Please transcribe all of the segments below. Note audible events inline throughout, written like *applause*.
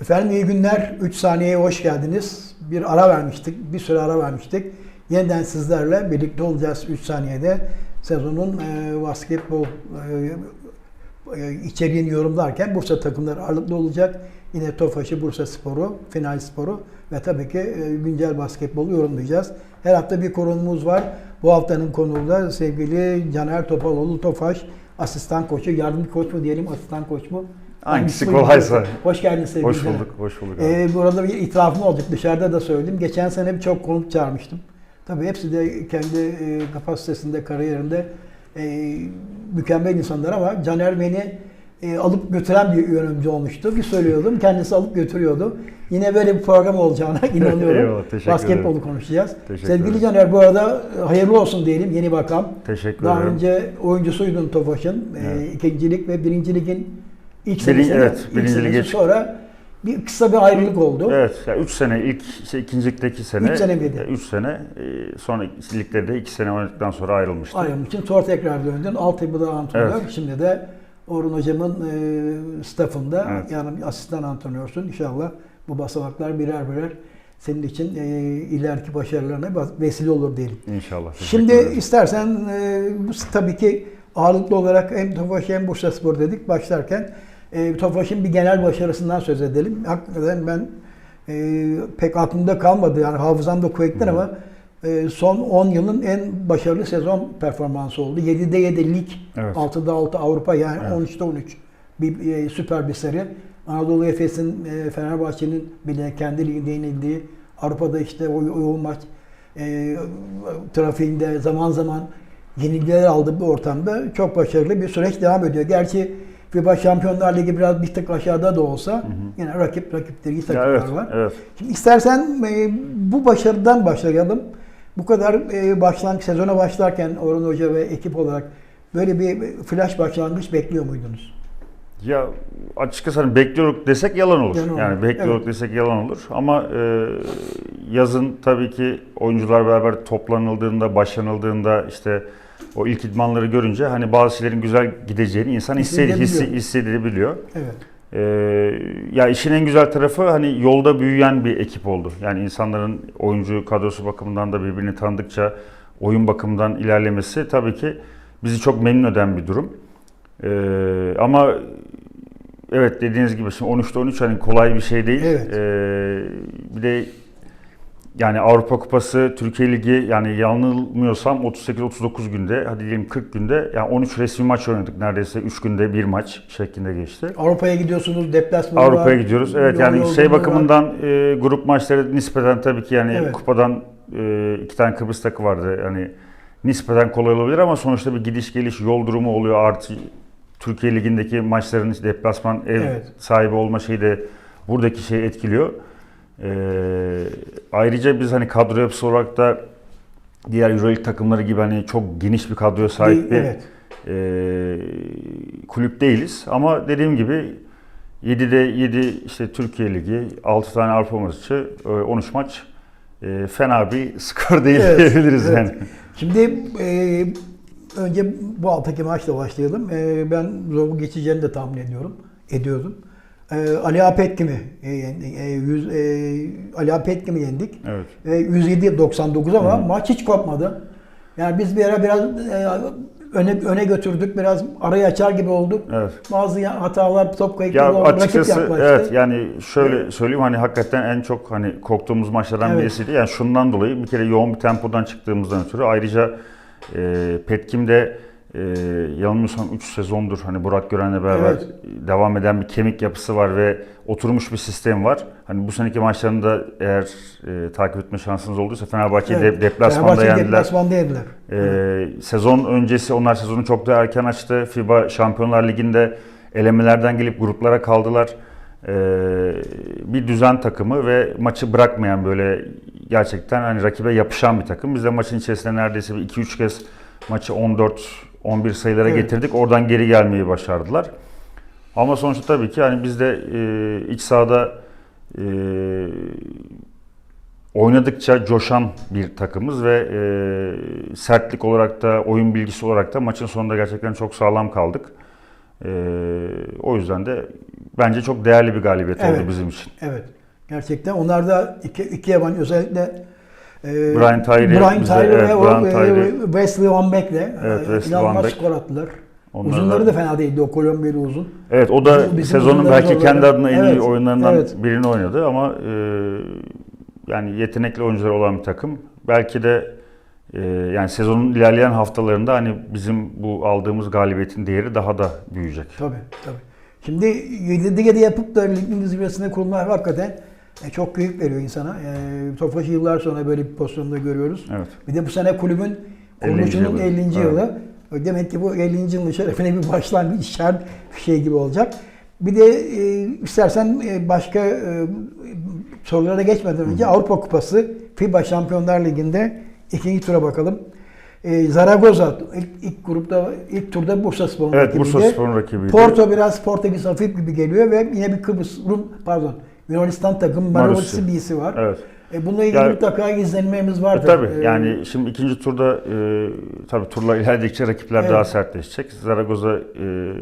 Efendim iyi günler. 3 saniyeye hoş geldiniz. Bir ara vermiştik. Bir süre ara vermiştik. Yeniden sizlerle birlikte olacağız 3 saniyede. Sezonun e, basketbol e, e, içeriğini yorumlarken Bursa takımları ağırlıklı olacak. Yine Tofaş'ı, Bursa Sporu, Final Sporu ve tabii ki e, güncel basketbolu yorumlayacağız. Her hafta bir konuğumuz var. Bu haftanın konuğu da sevgili Caner Topaloğlu Tofaş, asistan koçu, yardımcı koç mu diyelim, asistan koç mu? Hangisi kolaysa. Hoş geldiniz sevgili Hoş bulduk, hoş bulduk. abi. Ee, burada bir itirafım olacak. Dışarıda da söyledim. Geçen sene birçok konuk çağırmıştım. Tabii hepsi de kendi e, kapasitesinde, kariyerinde e, mükemmel insanlar ama Caner beni e, alıp götüren bir yönetici olmuştu. Bir söylüyordum, kendisi alıp götürüyordu. Yine böyle bir program olacağına *laughs* inanıyorum. Eyvallah, teşekkür Basketbolu ederim. konuşacağız. Teşekkür Sevgili ederim. Caner bu arada e, hayırlı olsun diyelim yeni bakan. Teşekkür Daha ederim. önce oyuncusuydun Tofaş'ın. E, Evet. ikincilik ve birinci ligin ilk Birin- senesi. evet, birinci lige- sonra bir kısa bir ayrılık oldu. Evet, ya 3 sene ilk işte ikincilikteki sene. Üç sene miydi? 3 sene. e, Sonra ligde 2 sene oynadıktan sonra ayrılmıştım. ayrılmışsın. Sonra tekrar döndün. Altyapıda antrenör. Evet. Şimdi de Orhun Hocam'ın e, staffında Evet. yani asistan antrenörsün. İnşallah bu basamaklar birer birer senin için e, ileriki başarılarına vesile olur diyelim. İnşallah. Şimdi istersen e, bu tabii ki ağırlıklı olarak hem Tofaş hem Bursa Spor dedik başlarken e, Tofaş'ın bir genel başarısından söz edelim. Hakikaten ben e, pek aklımda kalmadı yani hafızamda kuvvetli Hı. ama e, son 10 yılın en başarılı sezon performansı oldu. 7'de 7 lig, Evet. 6'da 6 Avrupa yani Evet. 13'te 13 bir e, süper bir seri. Anadolu Efes'in, e, Fenerbahçe'nin bile kendi liginde yenildiği, Avrupa'da işte o, o yoğun maç e, trafiğinde zaman zaman yenilgiler aldığı bir ortamda çok başarılı bir süreç devam ediyor. Gerçi FIBA Şampiyonlar Ligi biraz bir tık aşağıda da olsa yine rakip rakiptir, iyi takımlar evet, var. evet. Şimdi istersen e, bu başarıdan başlayalım. Bu kadar e, başlangıç sezona başlarken Orhun Hoca ve ekip olarak böyle bir flash başlangıç bekliyor muydunuz? Ya açıkçası hani bekliyorduk desek yalan olur. Yalan olur. Yani bekliyorduk Evet. desek yalan olur. Ama e, yazın tabii ki oyuncular beraber toplanıldığında, başlanıldığında işte o ilk idmanları görünce hani bazı şeylerin güzel gideceğini insan hissedi, hissi, Hissedebiliyor. Evet. Ee, ya işin en güzel tarafı hani yolda büyüyen bir ekip oldu. Yani insanların oyuncu kadrosu bakımından da birbirini tanıdıkça oyun bakımından ilerlemesi tabii ki bizi çok memnun eden bir durum. Ee, ama evet dediğiniz gibi şimdi 13'te 13 hani kolay bir şey değil. Evet. Ee, bir de yani Avrupa Kupası, Türkiye Ligi yani yanılmıyorsam 38-39 günde, hadi diyelim 40 günde yani 13 resmi maç oynadık neredeyse 3 günde bir maç şeklinde geçti. Avrupa'ya gidiyorsunuz, deplasmanı. Avrupa'ya gidiyoruz. Evet yani şey bakımından e, grup maçları nispeten tabii ki yani Evet. kupadan e, iki tane Kıbrıs takı vardı. Yani nispeten kolay olabilir ama sonuçta bir gidiş geliş yol durumu oluyor. Artı Türkiye Ligi'ndeki maçların deplasman ev Evet. sahibi olma şeyi de buradaki şeyi etkiliyor. E, ayrıca biz hani kadro yapısı olarak da diğer Euroleague takımları gibi hani çok geniş bir kadroya sahip bir Evet. e, kulüp değiliz. Ama dediğim gibi 7'de 7 işte Türkiye Ligi, 6 tane Avrupa maçı, e, 13 maç e, fena bir *laughs* skor değil Evet, diyebiliriz evet. yani. Şimdi e, önce bu haftaki maçla başlayalım. E, ben zoru geçeceğini de tahmin ediyorum. Ediyordum. E, Ali Apetkin'i e, yendi- e, yüz- e, Ali Apetkin'i yendik. Evet. E, 107-99 ama Hı maç hiç kopmadı. Yani biz bir ara biraz e, öne öne götürdük. Biraz arayı açar gibi olduk. Evet. Bazı hatalar, top kayıpları Ya oldu. Açıkçası evet yani şöyle söyleyeyim hani hakikaten en çok hani korktuğumuz maçlardan Evet. birisiydi. Yani şundan dolayı bir kere yoğun bir tempodan çıktığımızdan ötürü ayrıca e, Petkim'de e, yanılmıyorsam 3 sezondur hani Burak Gören'le beraber Evet. devam eden bir kemik yapısı var ve oturmuş bir sistem var. Hani bu seneki maçlarında eğer e, takip etme şansınız olduysa Fenerbahçe'yi Evet. de deplasmanda yendiler. Deplasmanda yendiler. Ee, sezon öncesi onlar sezonu çok da erken açtı. FIBA Şampiyonlar Ligi'nde elemelerden gelip gruplara kaldılar. Ee, bir düzen takımı ve maçı bırakmayan böyle gerçekten hani rakibe yapışan bir takım. Biz de maçın içerisinde neredeyse bir 2-3 kez maçı 14-11 sayılara Evet. getirdik. Oradan geri gelmeyi başardılar. Ama sonuçta tabii ki hani biz de e, iç sahada e, oynadıkça coşan bir takımız ve e, sertlik olarak da oyun bilgisi olarak da maçın sonunda gerçekten çok sağlam kaldık. E, o yüzden de bence çok değerli bir galibiyet Evet. oldu bizim için. Evet. Gerçekten onlar da iki, iki yabancı özellikle Brian Tyree Brian Tyree evet, ve Brian e, Tyree. Wesley Van Beek'le Evet, e, Wesley Van skor attılar. Onlar Uzunları da- fena değildi o Kolombiyalı uzun. Evet o da Bizim- sezonun belki zorladı. kendi adına en iyi Evet, oyunlarından evet. birini oynadı ama e, yani yetenekli oyuncular olan bir takım. Belki de e, yani sezonun ilerleyen haftalarında hani bizim bu aldığımız galibiyetin değeri daha da büyüyecek. Tabii tabii. Şimdi 7'de 7 yapıp da ligin zirvesine kurulmak hakikaten e, çok keyif veriyor insana. E, Tofaş'ı yıllar sonra böyle bir pozisyonda görüyoruz. Evet. Bir de bu sene kulübün 50. kuruluşunun yılı. 50. Evet. yılı. Demek ki bu 50. yılın şerefine bir başlangıç işaret şey gibi olacak. Bir de e, istersen e, başka e, sorulara geçmeden önce Avrupa Kupası FIBA Şampiyonlar Ligi'nde ikinci tura bakalım. E, Zaragoza ilk, ilk grupta ilk turda Bursa Spor'un Evet Bursa rakibiydi. Spor'un rakibiydi. Porto biraz Portekiz hafif gibi geliyor ve yine bir Kıbrıs Rum pardon Yunanistan takım Marussi. B'si var. Evet. E, bununla ilgili Ya- mutlaka izlenmemiz E, vardır. tabii E, yani şimdi ikinci turda e, tabii turlar ilerledikçe rakipler Evet. daha sertleşecek. Zaragoza e,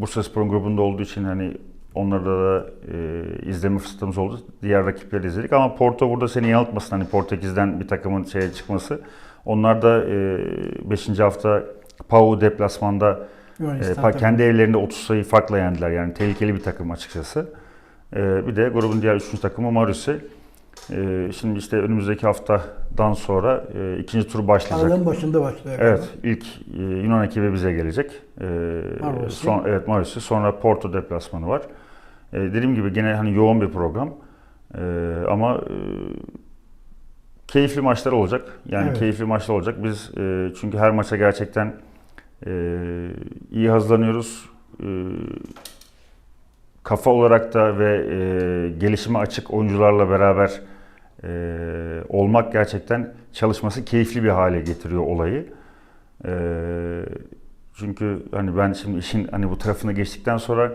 Bursa Spor'un grubunda olduğu için hani onları da e, izleme fırsatımız oldu. Diğer rakipleri izledik ama Porto burada seni yanıltmasın hani Portekiz'den bir takımın şeye çıkması. Onlar da 5. hafta Pau deplasmanda e, kendi evlerinde 30 sayı farkla yendiler. Yani tehlikeli bir takım açıkçası. E, bir de grubun diğer üçüncü takımı Marussi. E, şimdi işte önümüzdeki haftadan sonra e, ikinci tur başlayacak. Aralığın başında başlıyor. Evet, ilk e, Yunan ekibi bize gelecek. E, Marussi. son, evet, Marussi. Sonra Porto deplasmanı var. E, dediğim gibi gene hani yoğun bir program. E, ama e, keyifli maçlar olacak. Yani Evet. keyifli maçlar olacak. Biz e, çünkü her maça gerçekten e, iyi hazırlanıyoruz. E, kafa olarak da ve e, gelişime açık oyuncularla beraber e, olmak gerçekten çalışması keyifli bir hale getiriyor olayı. E, çünkü hani ben şimdi işin hani bu tarafına geçtikten sonra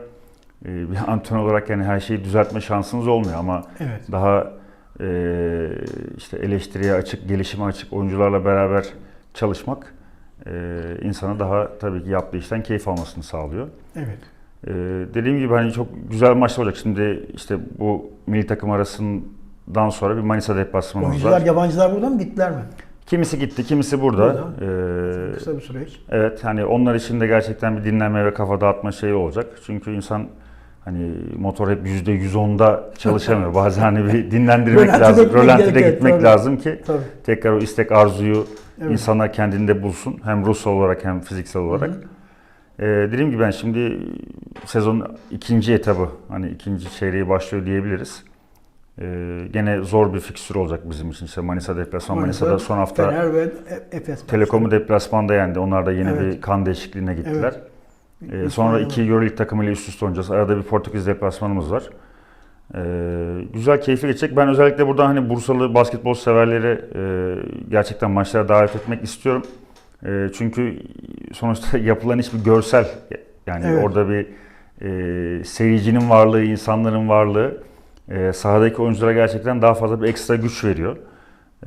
e, bir *laughs* antrenör olarak yani her şeyi düzeltme şansınız olmuyor ama Evet. daha e, işte eleştiriye açık, gelişime açık oyuncularla beraber çalışmak e, insana daha tabii ki yaptığı işten keyif almasını sağlıyor. Evet. Ee, dediğim gibi hani çok güzel maçlar olacak. Şimdi işte bu milli takım arasından sonra bir Manisa Oyuncular, var. yabancılar burada mı gittiler mi? Kimisi gitti, kimisi burada. Burada. Ee, Kısa bir süreç. evet hani onlar için de gerçekten bir dinlenme ve kafa dağıtma şeyi olacak. Çünkü insan hani motor hep %110'da çalışamıyor. *laughs* Bazen hani bir dinlendirmek lazım. Rölantide gitmek tabii. lazım ki Tabii. tekrar o istek arzuyu Evet. insanlar kendinde bulsun. Hem ruhsal olarak hem fiziksel olarak. Hı hı. Ee, dediğim gibi ben şimdi sezonun ikinci etabı, hani ikinci çeyreği başlıyor diyebiliriz. Ee, gene zor bir fikstür olacak bizim için. İşte Manisa deplasman, Manisa, Manisa'da son hafta Fener ve Efes. Telekom'u deplasmanda yendi. Onlar da yeni Evet. bir kan değişikliğine gittiler. Evet. Ee, sonra iki Euroleague takımıyla üst üste oynayacağız. Arada bir Portekiz deplasmanımız var. Ee, güzel, keyifli geçecek. Ben özellikle buradan hani Bursalı basketbol severleri e, gerçekten maçlara davet etmek istiyorum. E, çünkü sonuçta *laughs* yapılan iş bir görsel. Yani Evet. orada bir e, seyircinin varlığı, insanların varlığı e, sahadaki oyunculara gerçekten daha fazla bir ekstra güç veriyor.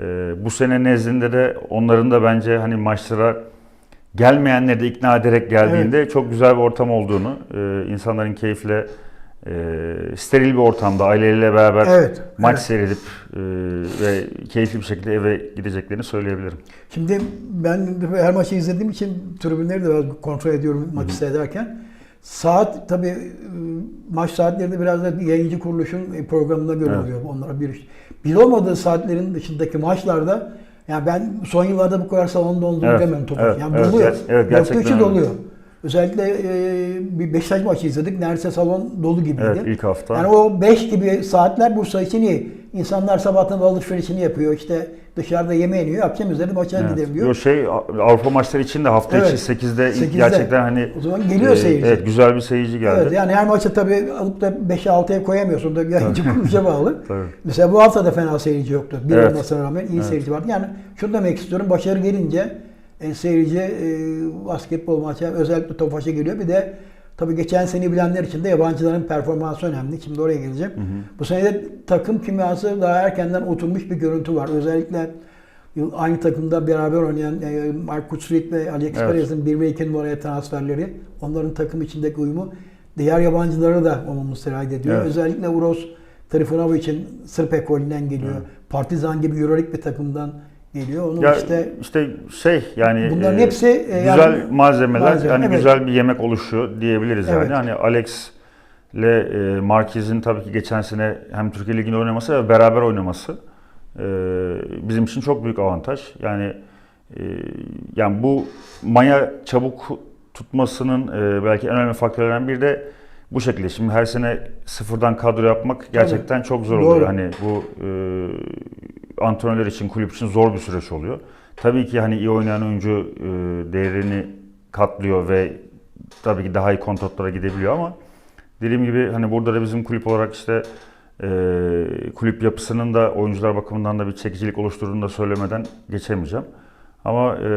E, bu sene nezdinde de onların da bence hani maçlara gelmeyenleri de ikna ederek geldiğinde çok güzel bir ortam olduğunu, e, insanların keyifle e, steril bir ortamda aileleriyle beraber Evet. maç evet. seyredip e, ve keyifli bir şekilde eve gideceklerini söyleyebilirim. Şimdi ben her maçı izlediğim için tribünleri de biraz kontrol ediyorum maçı seyrederken. Saat tabii e, maç saatleri de biraz da yayıncı kuruluşun programına göre Evet. oluyor. Onlara bir. Biz olmadığı saatlerin dışındaki maçlarda yani ben son yıllarda bu kadar salonda olduğunu Evet, demiyorum topu. evet, yani evet, doluyor. evet, gerçekten içi öyle. doluyor. Özellikle e, bir Beşiktaş maçı izledik. Neredeyse salon dolu gibiydi. Evet ilk hafta. Yani o 5 gibi saatler Bursa için iyi. İnsanlar sabahtan alışverişini yapıyor. İşte dışarıda yemeğini yiyor. Akşam üzeri maça Evet. gidebiliyor. Yo şey Avrupa maçları için de hafta Evet. içi 8'de, 8'de. gerçekten hani O zaman geliyor e, seyirci. Evet güzel bir seyirci geldi. Evet yani her maça tabii alıp da 5'e 6'ya koyamıyorsun. Da yayıncı kuruluşa *laughs* bağlı. Tabii. Mesela bu hafta da fena seyirci yoktu. Bir Evet. olmasına rağmen iyi Evet. seyirci vardı. Yani şunu demek istiyorum. Başarı gelince e, seyirci e, basketbol maçı özellikle Tofaş'a geliyor. Bir de tabii geçen sene bilenler için de yabancıların performansı önemli. Şimdi oraya geleceğim. Bu sene de takım kimyası daha erkenden oturmuş bir görüntü var. Özellikle yıl aynı takımda beraber oynayan e, Marcus Reed ve Alex Evet. Perez'in 1 ve 2 numaraya transferleri, onların takım içindeki uyumu diğer yabancıları da olumlu sirayet ediyor. Evet. Özellikle Uros Trifunovic'in Sırp ekolünden geliyor. Evet. Partizan gibi Euroleague bir takımdan geliyor. Onun Ya işte işte şey yani Bunların e, hepsi, e, güzel yani- malzemeler Malzeme, yani evet. güzel bir yemek oluşuyor diyebiliriz Evet. yani. Hani Alex ile e, Marquez'in tabii ki geçen sene hem Türkiye Ligi'nde oynaması ve beraber oynaması e, bizim için çok büyük avantaj. Yani e, yani bu maya çabuk tutmasının e, belki en önemli faktörlerinden biri de bu şekilde. Şimdi her sene sıfırdan kadro yapmak gerçekten çok zor Doğru. oluyor. Hani bu e, antrenörler için, kulüp için zor bir süreç oluyor. Tabii ki hani iyi oynayan oyuncu e, değerini katlıyor ve tabii ki daha iyi kontratlara gidebiliyor ama dediğim gibi hani burada da bizim kulüp olarak işte e, kulüp yapısının da oyuncular bakımından da bir çekicilik oluşturduğunu da söylemeden geçemeyeceğim. Ama e,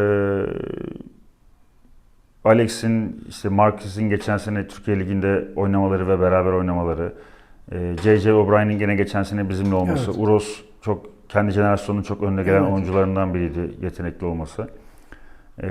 Alex'in işte Marcus'in geçen sene Türkiye Ligi'nde oynamaları ve beraber oynamaları, e, J.J. O'Brien'in gene geçen sene bizimle olması, Evet. Uros çok kendi jenerasyonunun çok önde gelen Evet. oyuncularından biriydi yetenekli olması. E,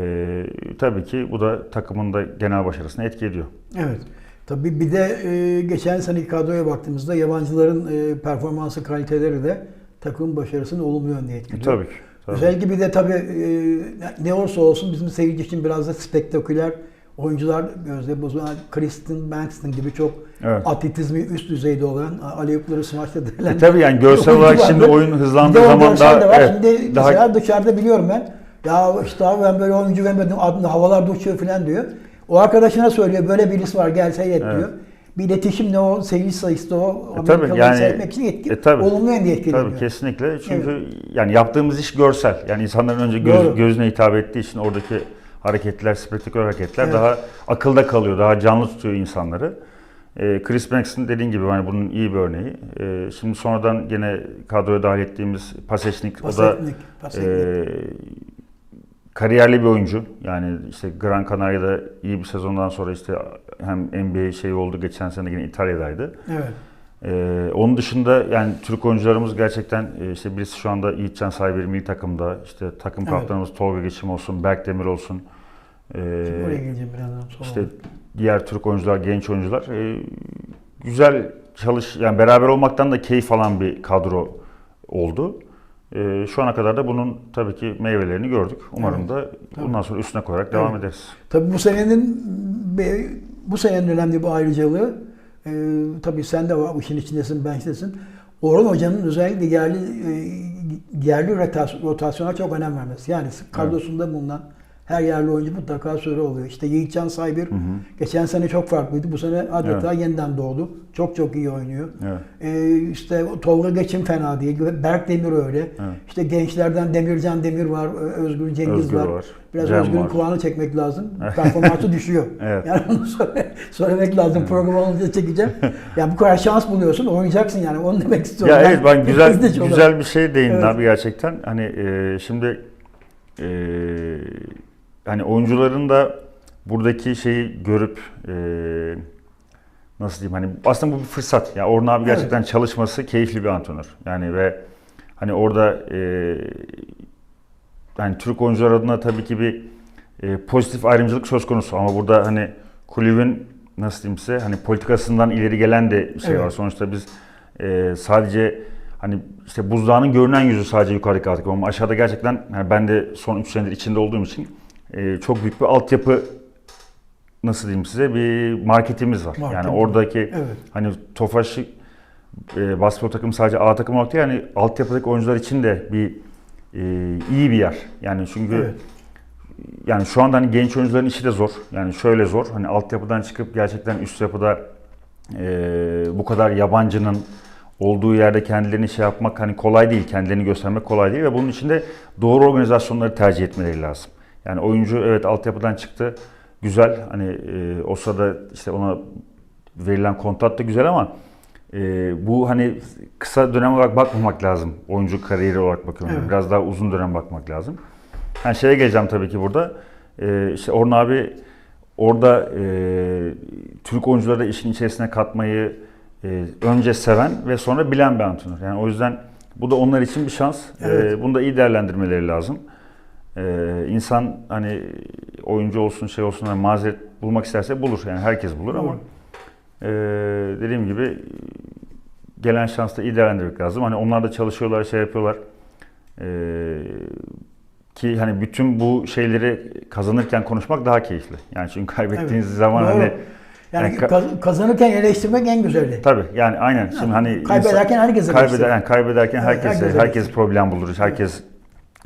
tabii ki bu da takımın da genel başarısına etki ediyor. Evet. Tabii bir de e, geçen seneki kadroya baktığımızda yabancıların e, performansı kaliteleri de takımın başarısını olumlu yönde etkiliyor. Tabii ki. Tabii. Özellikle bir de tabii e, ne olursa olsun bizim seyirci için biraz da spektaküler oyuncular gözde bozulan Kristen Bankston gibi çok Evet. atletizmi üst düzeyde olan aleyhupları smaçta E denilen tabii yani görsel olarak şimdi oyun hızlandığı zaman görsel daha, de var. evet, Şimdi daha mesela dışarıda biliyorum ben. Ya işte abi ben böyle oyuncu görmedim. Adında havalarda uçuyor falan diyor. O arkadaşına söylüyor böyle birisi var gel seyret Evet. diyor. Bir iletişim ne o seyirci sayısı da o E tabii, yani- seyretmek için etki, e tabii. olumlu yönde etkileniyor. Tabii kesinlikle. Çünkü yani yaptığımız iş görsel. Yani insanların önce göz, Doğru. gözüne hitap ettiği için oradaki hareketler, spektaküler hareketler Evet. daha akılda kalıyor, daha canlı tutuyor insanları. Ee, Chris Banks'ın dediğin gibi hani bunun iyi bir örneği. Ee, şimdi sonradan gene kadroya dahil ettiğimiz Pasechnik, o da e, kariyerli bir oyuncu. Yani işte Gran Canaria'da iyi bir sezondan sonra işte hem NBA şey oldu geçen sene yine İtalya'daydı. evet. Ee, onun dışında yani Türk oyuncularımız gerçekten e, işte birisi şu anda Yiğitcan Saybir milli takımda işte takım Evet. kaptanımız Tolga Geçim olsun, Berk Demir olsun. Ee, Oraya geleceğim birazdan sonra. işte diğer Türk oyuncular, genç oyuncular e, güzel çalış yani beraber olmaktan da keyif alan bir kadro oldu. E, şu ana kadar da bunun tabii ki meyvelerini gördük. Umarım Evet. da Tabii. bundan sonra üstüne koyarak devam Evet. ederiz. Tabii bu senenin bu senenin önemli bir ayrıcalığı e, tabii sen de var, bu işin içindesin, bench'tesin. Orhan Hoca'nın özellikle yerli e, yerli rotas- rotasyona çok önem vermesi. Yani kadrosunda bulunan her yerli oyuncu mutlaka süre oluyor. İşte Yiğitcan Saybir geçen sene çok farklıydı. Bu sene adeta yeniden doğdu. Çok çok iyi oynuyor. Evet. Ee, işte Tolga Geçim fena değil. Berk Demir öyle. Evet. İşte gençlerden Demircan Demir var, Özgür Cengiz Özgür var. var, Biraz Cem Özgür'ün var. kulağını çekmek lazım. Performansı düşüyor. *laughs* Evet. Yani onu söyle- söylemek lazım. Program olunca çekeceğim. ya bu kadar şans buluyorsun, oynayacaksın yani. Onu demek istiyorum. Ya evet ben *laughs* güzel olarak. güzel bir şey değindin Evet. abi gerçekten. Hani e, şimdi e, hani oyuncuların da buradaki şeyi görüp e, nasıl diyeyim hani aslında bu bir fırsat. Ya Orhun abi Evet. gerçekten çalışması keyifli bir antrenör. Yani ve hani orada e, yani Türk oyuncular adına tabii ki bir e, pozitif ayrımcılık söz konusu ama burada hani kulübün nasıl diyeyim size hani politikasından ileri gelen de şey Evet. var. Sonuçta biz e, sadece hani işte buzdağının görünen yüzü sadece yukarıdaki artık ama aşağıda gerçekten yani ben de son 3 senedir içinde olduğum için e, çok büyük bir altyapı nasıl diyeyim size bir marketimiz var. Market. Yani oradaki Evet. hani Tofaş e, basketbol takımı sadece A takımı olarak değil yani altyapıdaki oyuncular için de bir e, iyi bir yer. Yani çünkü Evet. yani şu anda hani genç oyuncuların işi de zor. Yani şöyle zor. Hani altyapıdan çıkıp gerçekten üst yapıda e, bu kadar yabancının olduğu yerde kendilerini şey yapmak hani kolay değil. Kendilerini göstermek kolay değil ve bunun için de doğru organizasyonları tercih etmeleri lazım. Yani oyuncu evet altyapıdan çıktı. Güzel. Hani e, o sırada işte ona verilen kontrat da güzel ama e, bu hani kısa dönem olarak bakmamak lazım. Oyuncu kariyeri olarak bakıyorum. Evet. Biraz daha uzun dönem bakmak lazım. Yani şeye geleceğim tabii ki burada. Ee, işte Orhun abi orada e, Türk oyuncuları da işin içerisine katmayı e, önce seven ve sonra bilen bir antrenör. Yani o yüzden Bu da onlar için bir şans. Evet. Ee, bunu da iyi değerlendirmeleri lazım. Ee, insan hani oyuncu olsun şey olsun hani mazeret bulmak isterse bulur. Yani herkes bulur ama ee, dediğim gibi gelen şansı da iyi değerlendirmek lazım. Hani onlar da çalışıyorlar, şey yapıyorlar. Ee, ki hani bütün bu şeyleri kazanırken konuşmak daha keyifli. Yani çünkü kaybettiğiniz Evet. zaman Doğru. hani Yani Yani ka- kaz- kazanırken eleştirmek en güzeli. tabii yani aynen. Şimdi hani Kaybederken herkes kaybeder, eleştirir. yani kaybederken Evet, herkes herkes herkes, problem bulur. Herkes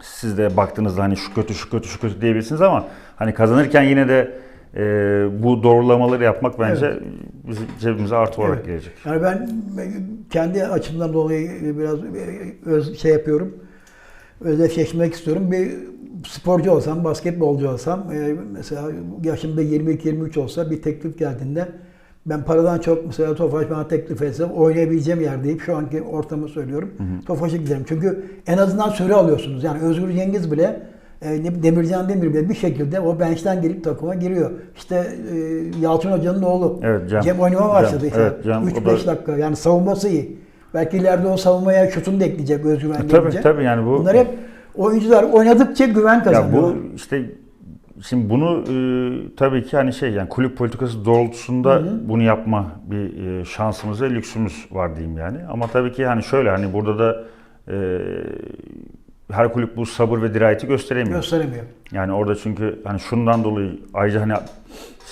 siz de baktığınızda hani şu kötü şu kötü şu kötü diyebilirsiniz ama hani kazanırken yine de e, bu doğrulamaları yapmak bence bizim cebimize artı olarak Evet. gelecek. Yani ben kendi açımdan dolayı biraz öz şey yapıyorum. Özdeşleşmek istiyorum. Bir sporcu olsam, basketbolcu olsam, e, mesela yaşımda 22-23 olsa bir teklif geldiğinde ben paradan çok mesela Tofaş bana teklif etse oynayabileceğim yer deyip şu anki ortamı söylüyorum. Tofaş'a giderim. Çünkü en azından süre alıyorsunuz. Yani Özgür Cengiz bile e, Demircan Demir bile bir şekilde o bench'ten gelip takıma giriyor. İşte e, Yalçın Hoca'nın oğlu. Evet, Cem. Cem oynama Cem, başladı işte. evet, Cem, o 3-5 da- dakika. Yani savunması iyi. Belki ileride o savunmaya şutunu da ekleyecek özgüven E, gelince. tabii tabii yani bu Bunlar hep oyuncular oynadıkça güven ya kazanıyor. bu işte şimdi bunu e, tabii ki hani şey yani kulüp politikası doğrultusunda bunu yapma bir e, şansımız ve lüksümüz var diyeyim yani. Ama tabii ki hani şöyle hani burada da e, her kulüp bu sabır ve dirayeti gösteremiyor. Gösteremiyor. Yani orada çünkü hani şundan dolayı ayrıca hani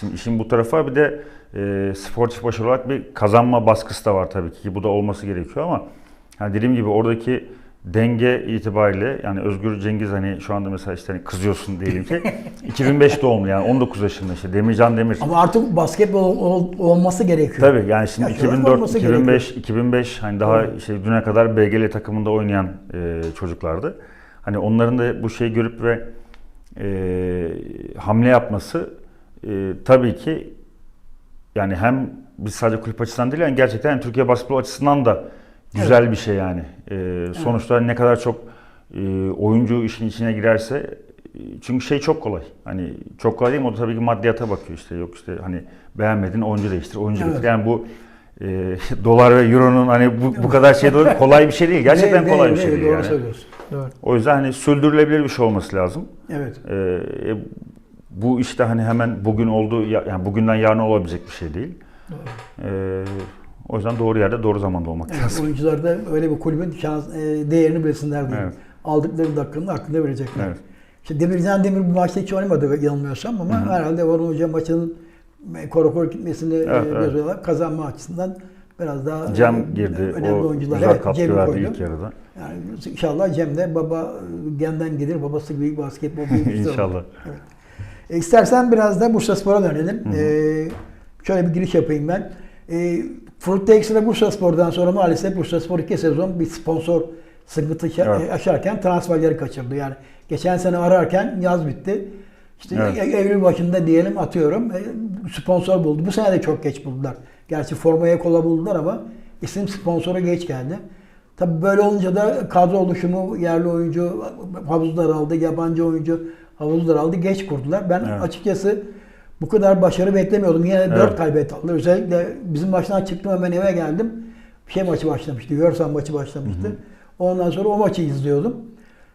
şimdi işin bu tarafı var bir de e, sportif başarı olarak bir kazanma baskısı da var tabii ki. Bu da olması gerekiyor ama hani dediğim gibi oradaki denge itibariyle yani Özgür Cengiz hani şu anda mesela işte hani kızıyorsun diyelim ki *laughs* 2005 doğumlu yani 19 yaşında işte Demircan Demir. Ama artık basketbol ol- olması gerekiyor. Tabii yani şimdi Ya şöyle 2004, olması 2005, 2005 hani daha Tabii. işte düne kadar BGL takımında oynayan e, çocuklardı. Hani onların da bu şeyi görüp ve e, hamle yapması e, tabii ki yani hem biz sadece kulüp açısından değil yani gerçekten yani Türkiye basketbol açısından da güzel bir şey yani. E, sonuçta ne kadar çok e, oyuncu işin içine girerse e, çünkü şey çok kolay. Hani çok kolay değil mi? O da tabii ki maddiyata bakıyor işte. Yok işte hani beğenmedin oyuncu değiştir, oyuncu Evet. getir. Yani bu e, *laughs* dolar ve euronun hani bu, bu kadar şey doğru kolay bir şey değil. Gerçekten Ve- kolay ve- bir şey ve değil Doğru yani. söylüyorsun. Doğru. O yüzden hani sürdürülebilir bir şey olması lazım. Evet. Ee, e, bu işte hani hemen bugün oldu ya- yani bugünden yarına olabilecek bir şey değil. Ee, o yüzden doğru yerde doğru zamanda olmak Evet, lazım. oyuncular da öyle bir kulübün şans, e, değerini bilsinler diye. Evet. Aldıkları dakikanın hakkında verecekler. Evet. İşte Demircan Demir bu maçta hiç oynamadı yanılmıyorsam ama herhalde Orhan Hoca maçın korakor gitmesini e, Evet, evet. göz alarak kazanma açısından biraz daha Cem e, girdi. önemli O oyuncular. güzel Evet, katkı verdi ilk yarıda. Yani inşallah Cem de baba e, genden gelir. Babası gibi basketbol *laughs* büyücüsü. İnşallah. E, istersen biraz da Bursa Spor'a dönelim. E, şöyle bir giriş yapayım ben. E, Fruit Extra Bursa Spor'dan sonra maalesef Bursa Spor iki sezon bir sponsor sıkıntı Evet. aşarken transferleri kaçırdı. Yani geçen sene ararken yaz bitti. İşte Evet. e- Eylül başında diyelim atıyorum e, sponsor buldu. Bu sene de çok geç buldular. Gerçi formaya kola buldular ama isim sponsora geç geldi. Tabii böyle olunca da kadro oluşumu yerli oyuncu havuzlar aldı, yabancı oyuncu havuzlar aldı, geç kurdular. Ben Evet. açıkçası bu kadar başarı beklemiyordum. Yine Evet. 4 kaybet aldı. Özellikle bizim maçtan çıktım hemen eve geldim. Bir şey maçı başlamıştı. Yorsan maçı başlamıştı. Ondan sonra o maçı izliyordum.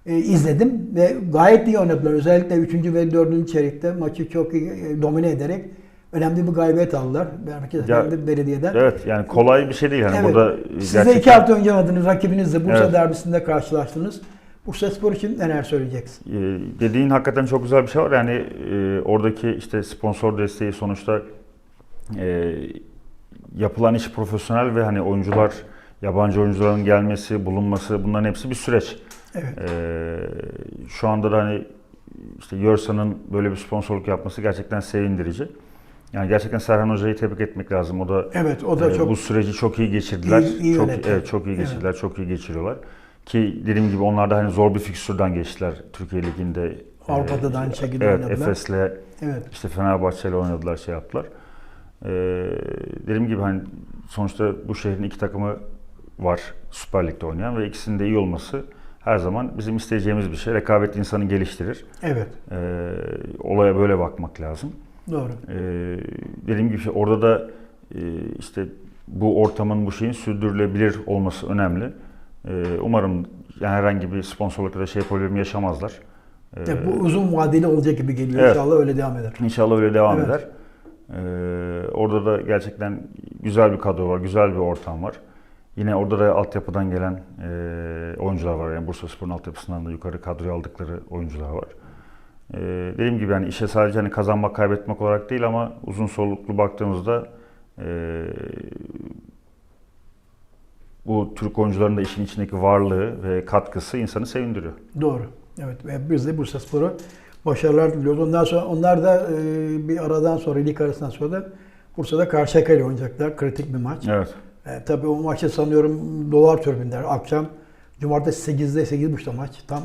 E, izledim ve gayet iyi oynadılar. Özellikle 3. ve 4. çeyrekte maçı çok iyi e, domine ederek önemli bir galibiyet aldılar. Merkez Efendi Belediye'den. Evet yani kolay bir şey değil. Hani Evet. burada Siz de iki gerçekten hafta önce oynadınız rakibinizle Bursa Evet. derbisinde karşılaştınız. Bursa Spor için neler söyleyeceksin? e, dediğin hakikaten çok güzel bir şey var. Yani e, oradaki işte sponsor desteği sonuçta e, yapılan iş profesyonel ve hani oyuncular yabancı oyuncuların gelmesi, bulunması bunların hepsi bir süreç. Evet. Ee, şu anda da hani işte Yorsa'nın böyle bir sponsorluk yapması gerçekten sevindirici. Yani gerçekten Serhan Hoca'yı tebrik etmek lazım. O da, Evet o da e, çok bu süreci çok iyi geçirdiler. İyi- iyi çok evet çok iyi Evet. geçirdiler, çok iyi geçiriyorlar. Ki dediğim gibi onlar da hani zor bir fikstürden geçtiler Türkiye Ligi'nde. Avrupa'da da aynı şekilde evet, oynadılar. Efes'le evet. işte Fenerbahçe'yle oynadılar, şey yaptılar. Ee, dediğim gibi hani sonuçta bu şehrin iki takımı var Süper Lig'de oynayan ve ikisinin de iyi olması her zaman bizim isteyeceğimiz bir şey. Rekabet insanı geliştirir. Evet. Ee, olaya böyle bakmak lazım. Doğru. Ee, dediğim gibi orada da e, işte bu ortamın, bu şeyin sürdürülebilir olması önemli. Ee, umarım yani herhangi bir sponsorluk ya da şey problemi yaşamazlar. Ee, Ya bu uzun vadeli olacak gibi geliyor. Evet. İnşallah öyle devam eder. İnşallah öyle devam Evet. eder. Ee, orada da gerçekten güzel bir kadro var, güzel bir ortam var. Yine orada da altyapıdan gelen e, oyuncular var. Yani Bursaspor'un altyapısından da yukarı kadroya aldıkları oyuncular var. Ee, dediğim gibi yani işe sadece hani kazanmak, kaybetmek olarak değil ama uzun soluklu baktığımızda e, bu Türk oyuncuların da işin içindeki varlığı ve katkısı insanı sevindiriyor. Doğru. Evet. Ve biz de Bursaspor'a başarılar diliyoruz. Ondan sonra onlar da e, bir aradan sonra lig arasından sonra da Bursa'da Karşıyaka ile oynayacaklar. Kritik bir maç. Evet. E, tabii o maçı sanıyorum dolar türbinler. Akşam cumartesi 8'de 8.30'da maç. Tam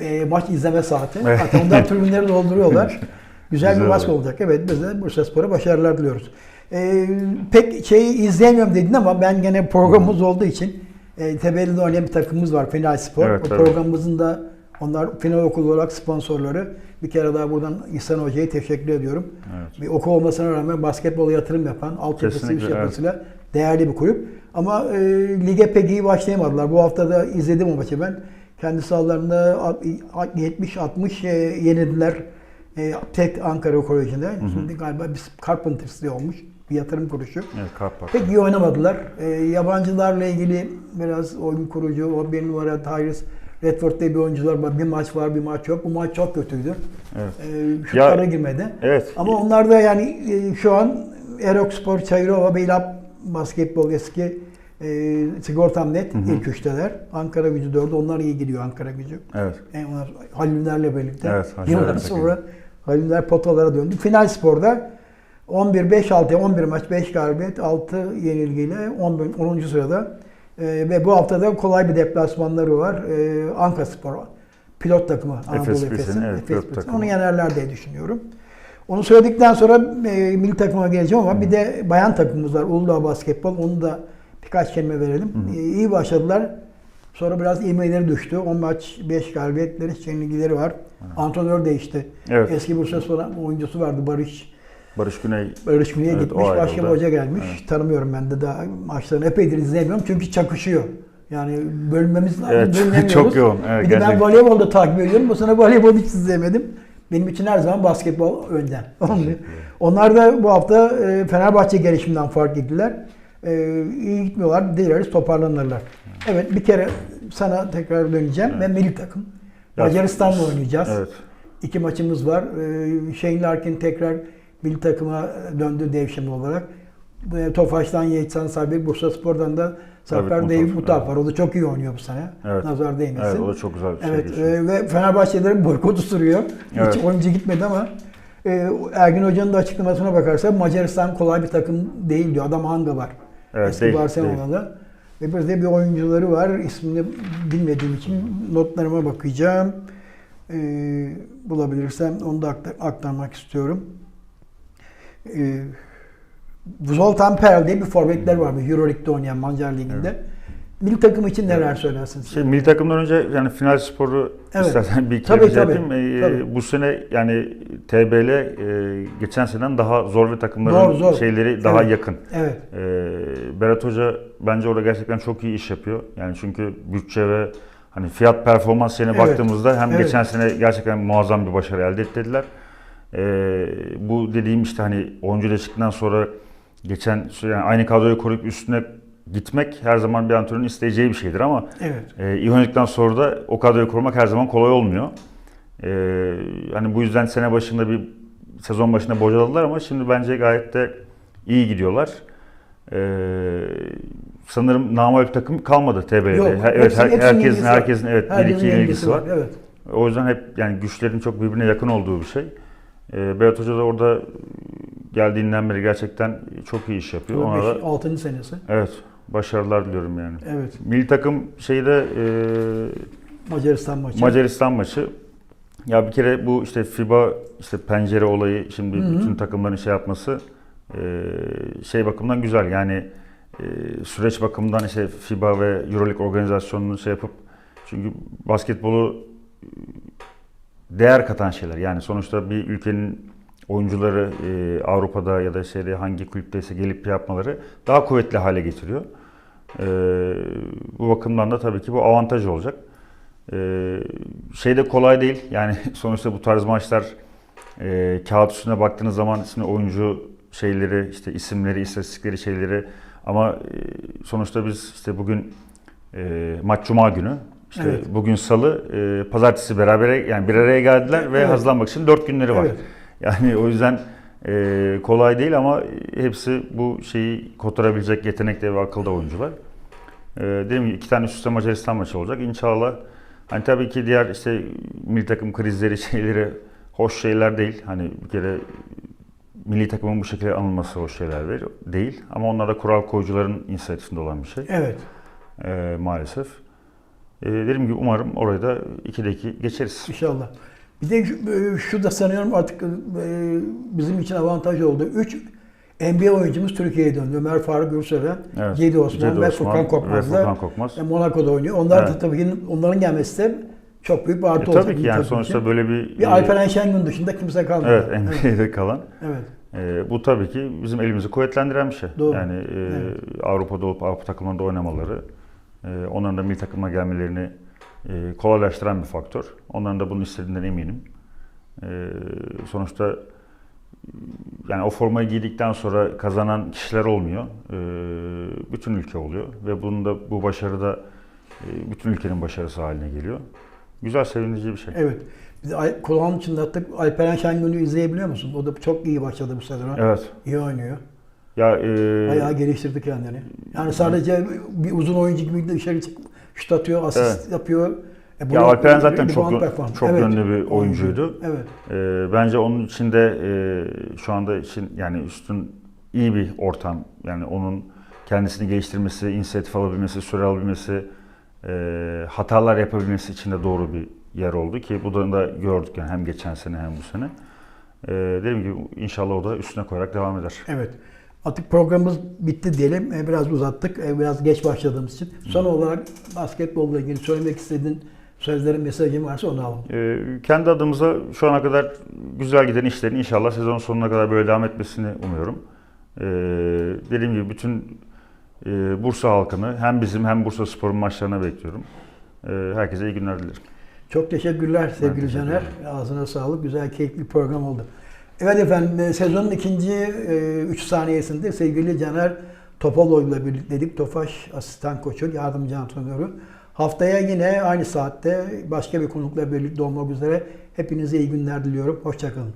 e, maç izleme saati. Hatta onlar tribünleri dolduruyorlar. *laughs* Güzel, bir Güzel maç olur. olacak. Evet biz de Bursaspor'a başarılar diliyoruz. E, pek şeyi izleyemiyorum dedin ama ben gene programımız olduğu için e, Tebeli'de oynayan bir takımımız var Final Spor. Evet, o tabii. programımızın da onlar final okulu olarak sponsorları. Bir kere daha buradan İhsan Hoca'ya teşekkür ediyorum. Evet. Bir okul olmasına rağmen basketbola yatırım yapan, altyapısı iş yapısıyla değerli bir kulüp. Ama e, lige pek iyi başlayamadılar. Bu hafta da izledim o maçı ben. Kendi sahalarında 70-60 e, yenildiler. E, tek Ankara Koleji'nde. Şimdi galiba bir Carpenters diye olmuş. Bir yatırım kuruluşu. Evet, Karpak. Pek iyi oynamadılar. E, yabancılarla ilgili biraz oyun kurucu, o bir numara Tyrus Redford'da bir oyuncular var. Bir maç var, bir maç yok. Bu maç çok kötüydü. Evet. E, şutlara Ya- girmedi. Evet. Ama onlar da yani e, şu an Erok Spor, Çayırova, Beylap basketbol eski e, Sigortam Net ilk üçteler. Ankara gücü dördü. Onlar iyi gidiyor Ankara gücü. Evet. E, onlar Halillerle birlikte. Evet, Halillerle sonra Haliller potalara döndü. Final Spor'da 11-5-6, 11 maç, 5 galibiyet, 6 yenilgiyle 10, 10. sırada. E, ve bu hafta da kolay bir deplasmanları var. E, Anka Spor, pilot takımı Anadolu Efes Efes'in. Evet, Efes. Onu yenerler diye düşünüyorum. Onu söyledikten sonra e, milli takıma geleceğim ama bir de bayan takımımız var. Uludağ Basketbol. Onu da birkaç kelime verelim. E, iyi başladılar. Sonra biraz ivmeleri düştü. 10 maç 5 galibiyetleri, yenilgileri var. Antrenör değişti. Evet. Eski Bursaspor oyuncusu vardı Barış. Barış Güney Barış Güney'e Evet, gitmiş. Başka bir hoca gelmiş. Tanımıyorum ben de daha maçlarını epeydir izleyemiyorum. Çünkü çakışıyor. Yani bölmemiz lazım. Evet, bölünemiyoruz. *laughs* çok yoğun. Evet, bir de ben gerçekten. voleybolda takip ediyorum. Bu sene voleybol hiç izleyemedim. Benim için her zaman basketbol önden. *laughs* Onlar da bu hafta e, Fenerbahçe gelişiminden fark ettiler. E, iyi gitmiyorlar. Dileriz toparlanırlar. Evet bir kere sana tekrar döneceğim. Evet. Ve milli takım. Macaristan'la oynayacağız. Evet. İki maçımız var. Ee, Shane Larkin tekrar milli takıma döndü devşirme olarak. Ee, Tofaş'tan Yiğitsan Sabir, Bursa Spor'dan da David David Mutaf, var. O da çok iyi oynuyor bu sene. Evet. Nazar değmesin. Evet, o da çok güzel bir şey Evet, e, ve Fenerbahçelerin boykotu sürüyor. Evet. Hiç oyuncu gitmedi ama e, Ergin Hoca'nın da açıklamasına bakarsak Macaristan kolay bir takım değil diyor. Adam Hanga var. Evet, Eski Barcelona'da. Ve bir de bir oyuncuları var. İsmini bilmediğim için notlarıma bakacağım. Ee, bulabilirsem onu da aktar- aktarmak istiyorum. Ee, Zoltan Perl diye bir forvetler var. bir Euroleague'de oynayan Macar Ligi'nde. Milli takım için neler söylersiniz? Şey, milli takımdan önce yani final sporu Evet. istersen bir Tabii, kere tabii, yapayım. Ee, tabii. Bu sene yani TBL e, geçen seneden daha zor ve takımların Zor, zor. şeyleri daha Evet. yakın. Evet. Ee, Berat Hoca bence orada gerçekten çok iyi iş yapıyor. Yani çünkü bütçe ve hani fiyat performans şeyine Evet. baktığımızda hem Evet. geçen sene gerçekten muazzam bir başarı elde ettiler. Ee, bu dediğim işte hani oyuncu değişikliğinden sonra geçen yani aynı kadroyu koruyup üstüne gitmek her zaman bir antrenörün isteyeceği bir şeydir ama Evet. e, sonra da o kadroyu korumak her zaman kolay olmuyor. E, hani bu yüzden sene başında bir sezon başında bocaladılar ama şimdi bence gayet de iyi gidiyorlar. E, sanırım namalip takım kalmadı TB'de. Yok, Her- evet, her- herkesin var. herkesin evet bir Herkesin iki ilgisi ilgisi var. Evet. O yüzden hep yani güçlerin çok birbirine yakın olduğu bir şey. E, Berat Hoca da orada geldiğinden beri gerçekten çok iyi iş yapıyor. Ona da 6. senesi. evet başarılar diliyorum yani. Evet. Milli takım şeyde e, Macaristan maçı. Macaristan maçı. Ya bir kere bu işte FIBA işte pencere olayı şimdi Hı hı. bütün takımların şey yapması e, şey bakımından güzel. Yani e, süreç bakımından işte FIBA ve EuroLeague organizasyonunu şey yapıp çünkü basketbolu değer katan şeyler. Yani sonuçta bir ülkenin oyuncuları e, Avrupa'da ya da şeyde hangi kulüpteyse gelip yapmaları daha kuvvetli hale getiriyor. E, bu bakımdan da tabii ki bu avantaj olacak. E, şey de kolay değil. Yani *laughs* sonuçta bu tarz maçlar e, kağıt üstüne baktığınız zaman şimdi oyuncu şeyleri, işte isimleri, istatistikleri şeyleri ama e, sonuçta biz işte bugün e, maç cuma günü. İşte Evet. bugün salı, e, pazartesi berabere yani bir araya geldiler ve Evet. hazırlanmak için dört günleri var. Evet. Yani o yüzden e, kolay değil ama hepsi bu şeyi kotarabilecek yetenekte ve akılda oyuncular. E, dediğim gibi iki tane üst üste Macaristan maçı olacak. İnşallah hani tabii ki diğer işte milli takım krizleri *laughs* şeyleri hoş şeyler değil. Hani bir kere milli takımın bu şekilde anılması hoş şeyler değil. Ama onlar da kural koyucuların inisiyatifinde olan bir şey Evet. e, maalesef. E, dediğim gibi umarım orayı da 2'de 2 geçeriz. İnşallah. Bir de şu, e, şu da sanıyorum artık e, bizim için avantaj oldu. 3 NBA oyuncumuz Türkiye'ye döndü. Ömer Faruk Gürseven, Evet. Cedi Osman Cedi ve Furkan Korkmaz ve da Furkan Korkmaz. e, Monaco'da oynuyor. Onlar da Evet. tabii ki onların gelmesi de çok büyük bir E, artı olacak. tabii ki bir yani takım sonuçta için. böyle bir... Bir e, Alperen Şengün dışında kimse kalmadı. Evet, NBA'de kalan. Evet. E, bu tabii ki bizim elimizi kuvvetlendiren bir şey. Doğru. Yani e, Evet. Avrupa'da olup Avrupa takımlarında oynamaları, e, onların da milli takıma gelmelerini e, kolaylaştıran bir faktör. Onların da bunu istediğinden eminim. E, sonuçta yani o formayı giydikten sonra kazanan kişiler olmuyor. E, bütün ülke oluyor ve bunun da bu başarı da e, bütün ülkenin başarısı haline geliyor. Güzel, sevindirici bir şey. Evet. Biz de Al- kulağın çınlattık. Alperen Şengün'ü izleyebiliyor musun? O da çok iyi başladı bu sezona. Evet. İyi oynuyor. Ya e, Bayağı geliştirdi kendini. Yani sadece bir uzun oyuncu gibi dışarı çık, şut atıyor, asist Evet. yapıyor. E, Ya Alperen zaten çok yön- performans. çok yönlü bir oyuncuydu. Evet. Ee, bence onun içinde e, şu anda için yani üstün iyi bir ortam. Yani onun kendisini geliştirmesi, inisiyatif alabilmesi, süre alabilmesi, e, hatalar yapabilmesi için de doğru bir yer oldu ki bu da, da gördük yani hem geçen sene hem bu sene. E, dediğim gibi inşallah o da üstüne koyarak devam eder. Evet. Artık programımız bitti diyelim. E, Biraz uzattık. e, Biraz geç başladığımız için. Son olarak basketbolla ilgili söylemek istediğin sözlerin, mesajın varsa onu alalım. E, kendi adımıza şu ana kadar güzel giden işlerin inşallah sezon sonuna kadar böyle devam etmesini umuyorum. E, dediğim gibi bütün e, Bursa halkını hem bizim hem Bursa Spor'un maçlarına bekliyorum. E, herkese iyi günler dilerim. Çok teşekkürler sevgili teşekkür Caner. Ağzına sağlık. Güzel, keyifli program oldu. Evet efendim, e, sezonun ikinci 3 saniyesinde sevgili Caner Topaloğlu'yla birlikteydik. Tofaş asistan koçu, yardımcı antrenörü. Haftaya yine aynı saatte başka bir konukla birlikte olmak üzere hepinize iyi günler diliyorum. Hoşçakalın.